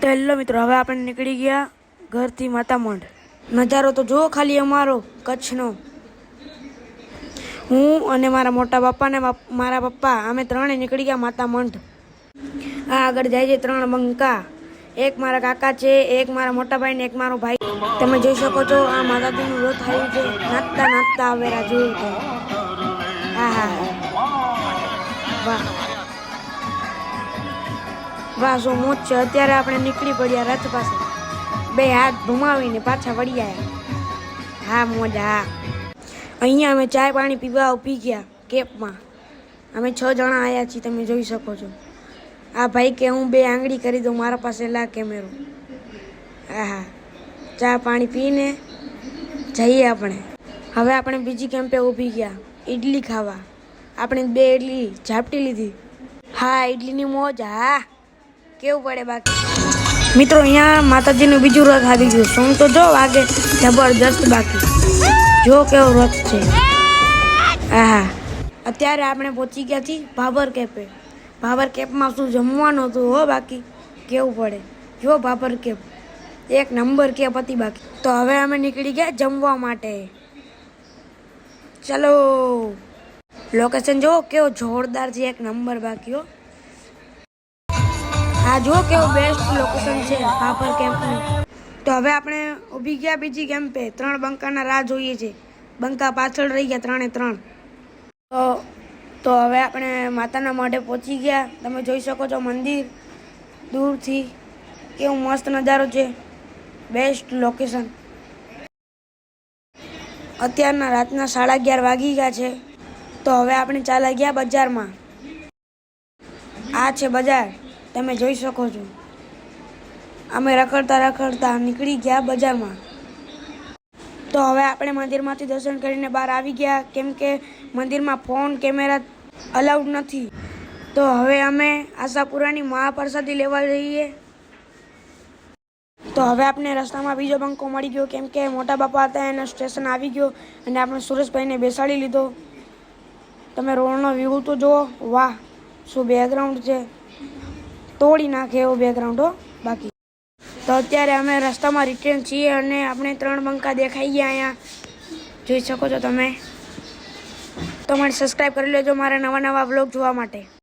તો હેલો મિત્રો, હવે આપણે નીકળી ગયા ઘરથી માતામઢ નજારો તો જુઓ ખાલી અમારો, કચ્છનો. હું અને મારા મોટા પપ્પાને મારા પપ્પા, અમે ત્રણે નીકળી ગયા માતામઢ આ આગળ જાય છે ત્રણ બંકા. એક મારા કાકા છે, એક મારા મોટા ભાઈ ને એક મારો ભાઈ. તમે જોઈ શકો છો, આ માતાજીનું વ્રત થયું છે. નાચતા નાચતા આવેલા જોયું તો હા હા. વાહ. વાહ શું મોજ છે. અત્યારે આપણે નીકળી પડ્યા રથ પાસે. બે હાથ ધુમાવીને પાછા વળી આવ્યા હા, મોજ, હા. અહીંયા અમે ચાય પાણી પીવા પી ગયા કેપમાં. અમે છ જણા આવ્યા છીએ, તમે જોઈ શકો છો. આ ભાઈ કે હું બે આંગળી કરી દઉં, મારા પાસે લા કેમેરો. હા હા. ચા પાણી પીને જઈએ આપણે. હવે આપણે બીજી કેમ્પે ઊભી ગયા. ઈડલી ખાવા. આપણે બે ઇડલી ઝાપટી લીધી. હા ઇડલીની મોજ, હા. કેવું પડે બાકી? મિત્રો, અહીંયા માતાજીનું બીજું રથ આવી ગયું સોંગ તો જો વાગે જબરજસ્ત બાકી. જો કેવો રથ છે. હા અત્યારે આપણે પહોંચી ગયા છીએ ભાભર કેપે ભાભર કેપમાં શું જમવાનું હતું, હો બાકી? કેવું પડે? જો ભાભર કેપ એક નંબર કેપ હતી બાકી. તો હવે અમે નીકળી ગયા જમવા માટે. ચલો. લોકેશન જો કેવો જોરદાર છે એક નંબર બાકી, હો. હા જો કેવું બેસ્ટ લોકેશન છે ભાભર કેમ્પનું તો હવે આપણે ઊભી ગયા બીજી કેમ્પે ત્રણ બંકાના રાહ જોઈએ છે. બંકા પાછળ રહી ગયા ત્રણે ત્રણ. તો તો હવે આપણે માતાના મઢે પહોંચી ગયા. તમે જોઈ શકો છો મંદિર. દૂરથી કેવું મસ્ત નજારો છે. બેસ્ટ લોકેશન અત્યારના રાતના સાડા અગિયાર વાગી ગયા છે. તો હવે આપણે ચાલ્યા ગયા બજારમાં. આ છે બજાર. તમે જોઈ શકો છો. અમે રખડતા રખડતા નીકળી ગયા બજારમાં. તો હવે આપણે મંદિરમાંથી દર્શન કરીને બહાર આવી ગયા. કેમ કે મંદિરમાં ફોન, કેમેરા અલાઉડ નથી. તો હવે અમે આશાપુરાની મહાપ્રસાદી લેવા જઈએ. તો હવે આપણે રસ્તામાં બીજો બંકો મળી ગયો. કેમ કે મોટા બાપા હતા, એને સ્ટેશન આવી ગયો અને આપણે સુરેશભાઈને બેસાડી લીધો. તમે રોડનો વ્યૂ તો જુઓ. વાહ! શું બેકગ્રાઉન્ડ છે. તોડી નાખે એવો બેકગ્રાઉન્ડ બાકી. તો અત્યારે અમે રસ્તામાં રિટર્ન છીએ અને આપણે ત્રણ બંકા દેખાઈ ગયા અહીંયા. જોઈ શકો છો તમે. તો મને સબસ્ક્રાઈબ કરી લેજો મારા નવા નવા બ્લોગ જોવા માટે.